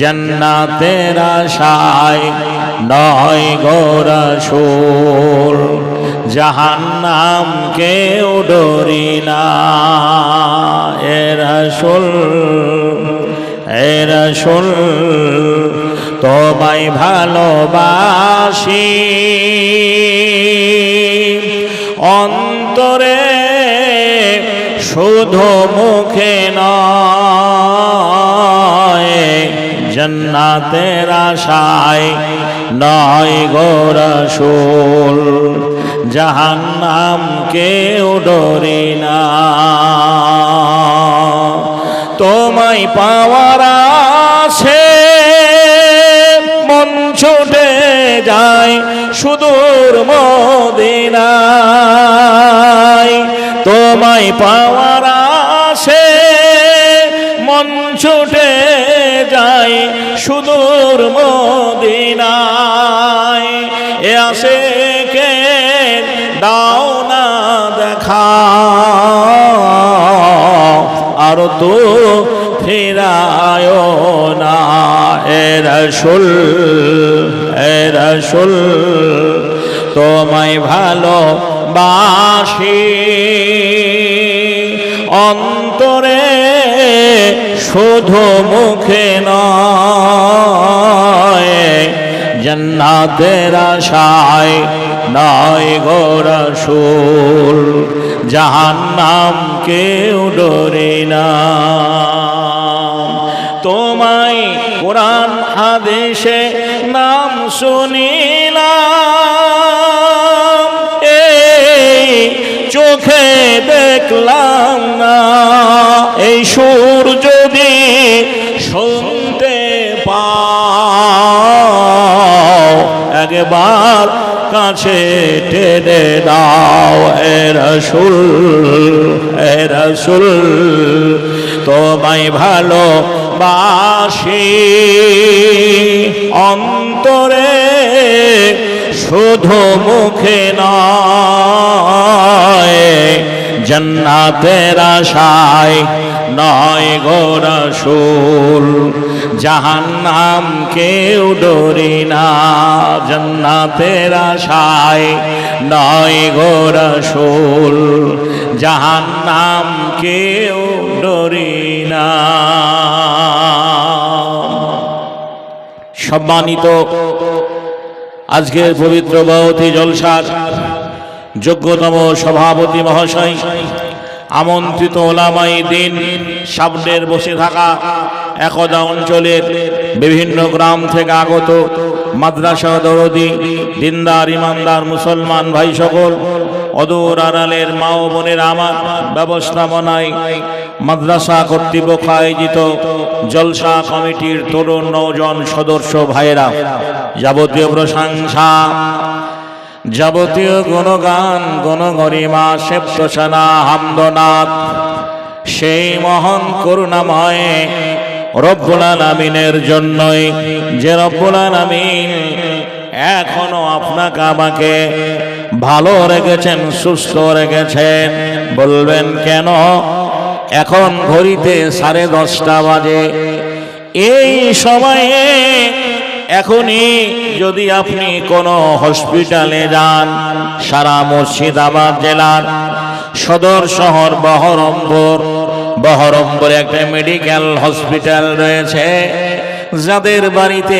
জন্নাতের আশায় নয় গোরসুল জাহান্নাম কেউ ডরি না। এ রসুল এ রসুল, তোমায় ভালোবাসি। অন্তরে শুধু মুখে নয় জন্নাতের আশায় নয় গোরসুল জাহান্নাম কেউ ডরি না। তোমায় পাওয়ার আছে, মন ছুটে যায় সুদূর মদিনায়। তোমায় পাওয়ার ছুটে যায় সুদূর মদিনায়। এ আসে কে দাও না দেখা। আর তো ফেরায় না। এ রসুল তোমায় ভালো বাসি অন্তরে শুধু মুখে নয় আশায় নয় গোরসুল জাহান্নাম কেউ ডরে না। তোমায় কোরআন হাদেশে নাম শুনিলাম, এই চোখে দেখলাম না, এই সুর শুনতে পাও, একবার কাছে টেনে দাও এ রসুল এ রসুল, তোমায় ভালো বাসি অন্তরে শুধু মুখে নয়, জন্নাতের আশায় নয় গোরসুল জাহান্নাম কেউ ডরি না, জন্নাতের আশায় নয় গোরসুল জাহান্নাম কেউ ডরি না। সম্মানিত আজকের পবিত্র বহতি জলসার যোগ্যতম সভাপতি মহাশয়, আমন্ত্রিত ওলামাই দিন, সামনের বসে থাকা একদা অঞ্চলের বিভিন্ন গ্রাম থেকে আগত মাদ্রাসা দরদি, দিনদার, ইমানদার, মুসলমান ভাই সকল, অদূর আড়ালের মা ও বোনের আমার ব্যবস্থাপনায় মাদ্রাসা কর্তৃপক্ষ আয়োজিত জলসা কমিটির তরুণ নৌজন সদস্য ভাইয়েরা, যাবতীয় প্রশংসা, যাবতীয় গুণগান, গণগরিমা সেপ্তসানা হামদনাথ সেই মহান করুণাময় রব্বুল আমিনের জন্যই যে রব্বুল আলামিন এখনও আপনাকে আমাকে ভালো রেখেছেন, সুস্থ রেখেছেন। বলবেন, কেন? এখন ঘড়িতে সাড়ে দশটা বাজে। এই সময়ে এখনই যদি আপনি কোনো হসপিটালে যান, সারা মুর্শিদাবাদ জেলার সদর শহর বহরমপুর বহরমপুরে একটা মেডিকেল হসপিটাল রয়েছে। যাদের বাড়িতে